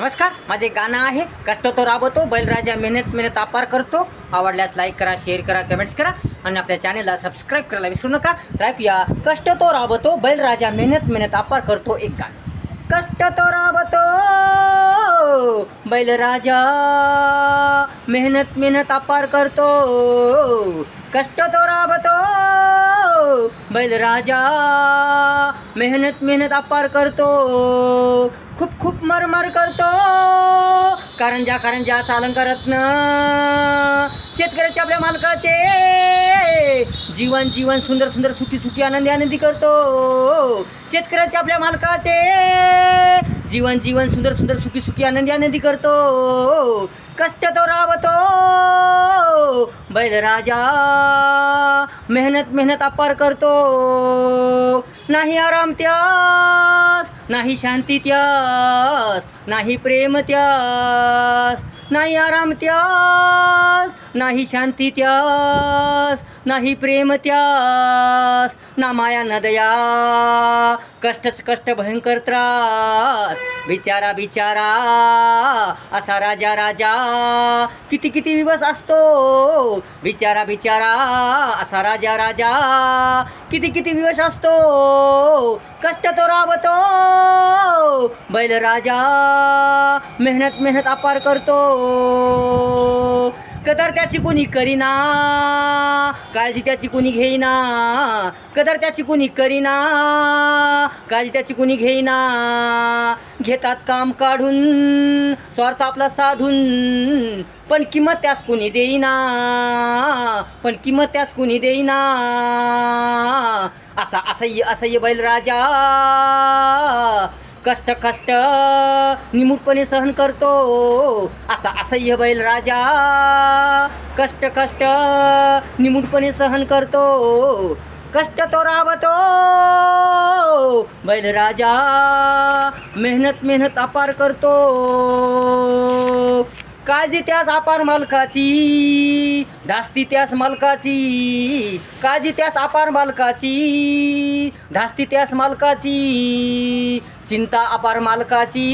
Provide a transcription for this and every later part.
नमस्कार माझे गाणं आहे कष्ट तो राबवतो बैलराजा मेहनत मेहनत अपार करतो. आवडल्यास लाईक करा शेअर करा कमेंट्स करा आणि आपल्या चॅनेलला सबस्क्राईब करायला विसरू नका. ऐकूया कष्ट तो राबवतो बैलराजा मेहनत मेहनत अपार करतो एक गाणं. कष्ट तो राबवतो बैलराजा मेहनत मेहनत अपार करतो. कष्ट तो राबतो बैलराजा मेहनत मेहनत अपार करतो. खूप खूप मरमर करतो. कारंजा कारंजा सालंकरत्न शेतकऱ्याचे आपल्या मालकाचे. जीवन जीवन सुंदर सुंदर सुखी सुखी आनंदी आनंदी करतो. शेतकऱ्याचे आपल्या मालकाचे. जीवन जीवन सुंदर सुंदर सुखी सुखी आनंदी आनंदी करतो. कष्ट तो राबतो. बैलराजा मेहनत मेहनत अपार करतो. नाही आराम त्या नाही शांती त्यास नाही प्रेम त्यास नाही आराम त्यास नाही शांती त्यास नाही प्रेम त्यास ना माया न दया कष्टच कष्ट भयंकर त्रास बिचारा बिचारा असा राजा राजा किती किती दिवस असतो? बिचारा बिचारा असा राजा राजा किती किती दिवस असतो? कष्ट तो राबतो. बैलराजा मेहनत मेहनत अपार करतो. कदर त्याची कोणी करीना काळजी त्याची कोणी घेईना कदर त्याची कोणी करीना काळजी त्याची कोणी घेईना. घेतात काम काढून स्वार्थ आपला साधून पण किंमत त्यास कोणी देईना पण किंमत त्यास कोणी देईना. असा असह्य असह्य बैलराजा कष्ट कष्ट निमूटपणे सहन करतो. असा असह्य बैल राजा. कष्ट कष्ट निमूटपणे सहन करतो. कष्ट तो राबतो. बैल राजा मेहनत मेहनत अपार करतो. काळजी त्यास अपार मालकाची धास्ती त्यास मालकाची काळजी त्यास अपार मालकाची धास्ती त्यास मालकाची चिंता अपार मालकाची.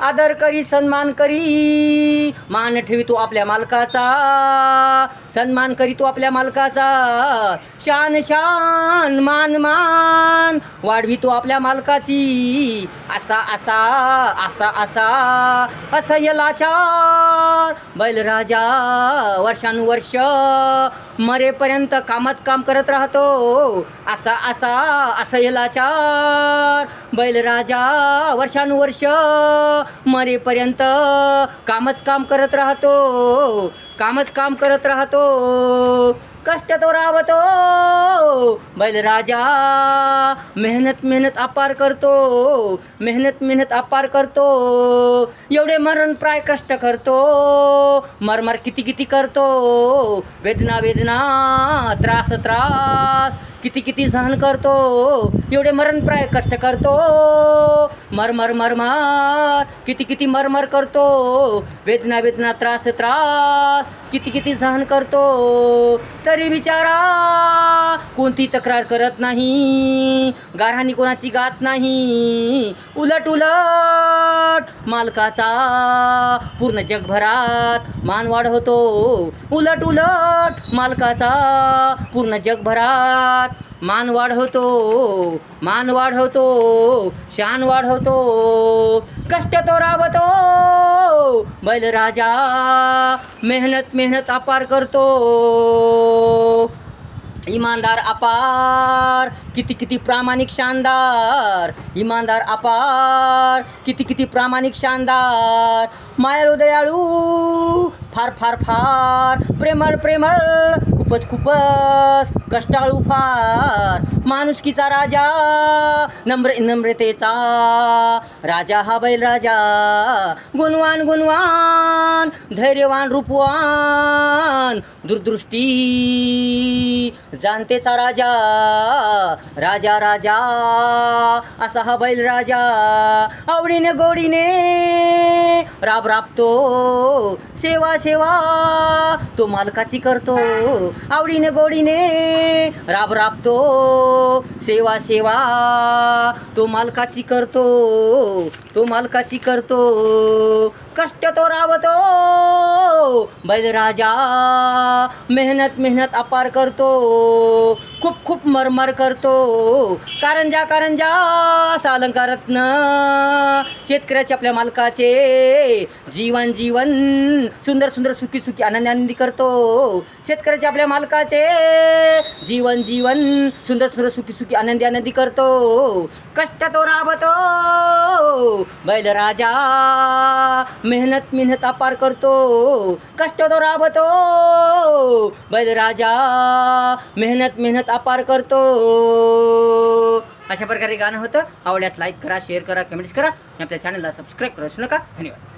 आदर करी सन्मान करी. मान ठेवी तो आपल्या मालकाचा. सन्मान करी तो आपल्या मालकाचा. शान शान मान मान. वाढवी तो आपल्या मालकाची. असा असा असा असा. असह्य लाचार बैलराजा वर्षानुवर्ष मरेपर्यंत कामच काम करत राहतो. असा असा असह्य लाचार बैलराजा वर्षानुवर्ष मरेपर्यंत कामच काम करत राहतो. कामच काम करत राहतो. कष्ट तो राबतो. बैलराजा मेहनत मेहनत अपार करतो. मेहनत मेहनत अपार करतो. एवढे मरण प्राय कष्ट करतो. मरमर किती किती करतो. वेदना वेदना त्रास त्रास. किती किती सहन करतो एवढे मरणप्राय कष्ट करतो. मरमर मर किती किती मरमर करतो. वेदना वेदना त्रास त्रास किती किती सहन करतो. तरी बिचारा कोणती तक्रार करत नाही गारहाणी कोणाची गात नाही. उलट उलट मालकाचा पूर्ण जगभरात मान वाढवतो उलट उलट मालकाचा पूर्ण जगभरात मान वाढवतो मान वाढवतो शान वाढवतो कष्ट तो राबतो. बैलराजा मेहनत मेहनत अपार करतो. इमानदार अपार किती किती प्रामाणिक शानदार. इमानदार अपार किती किती प्रामाणिक शानदार. मायाळू दयाळू फार फार फार प्रेमळ प्रेमळ खूपच खूपच कष्टाळू फार. माणुसकीचा राजा नम्र नम्रतेचा राजा हा बैल राजा गुणवान गुणवान धैर्यवान रूपवान दूरदृष्टी जाणतेचा राजा. राजा राजा असा हा बैल राजा आवडीने गोडीने राब राबतो सेवा सेवा तो मालकाची करतो. आवडीने गोडीने. राब राबतो. सेवा सेवा. तो मालकाची करतो. तो मालकाची करतो. कष्ट तो राबतो बैलराजा मेहनत मेहनत अपार करतो. खूप खूप मरमर करतो. कारंजा कारंजा सालंकारत्न शेतकऱ्याचे आपल्या मालकाचे. जीवन जीवन सुंदर सुंदर सुखी सुखी आनंदी आनंदी करतो. शेतकऱ्याचे आपल्या मालकाचे. जीवन जीवन सुंदर सुंदर सुखी सुखी आनंदी आनंदी करतो. कष्ट तो राबतो. बैलराजा मेहनत मेहनत अपार करतो कष्ट तो राबतो. बैलराजा मेहनत मेहनत अपार करतो. अशा प्रकारे गाणं होतं. आवडल्यास लाईक करा शेअर करा कमेंट्स करा. आणि आपल्या चॅनलला सबस्क्राईब करू नका. धन्यवाद.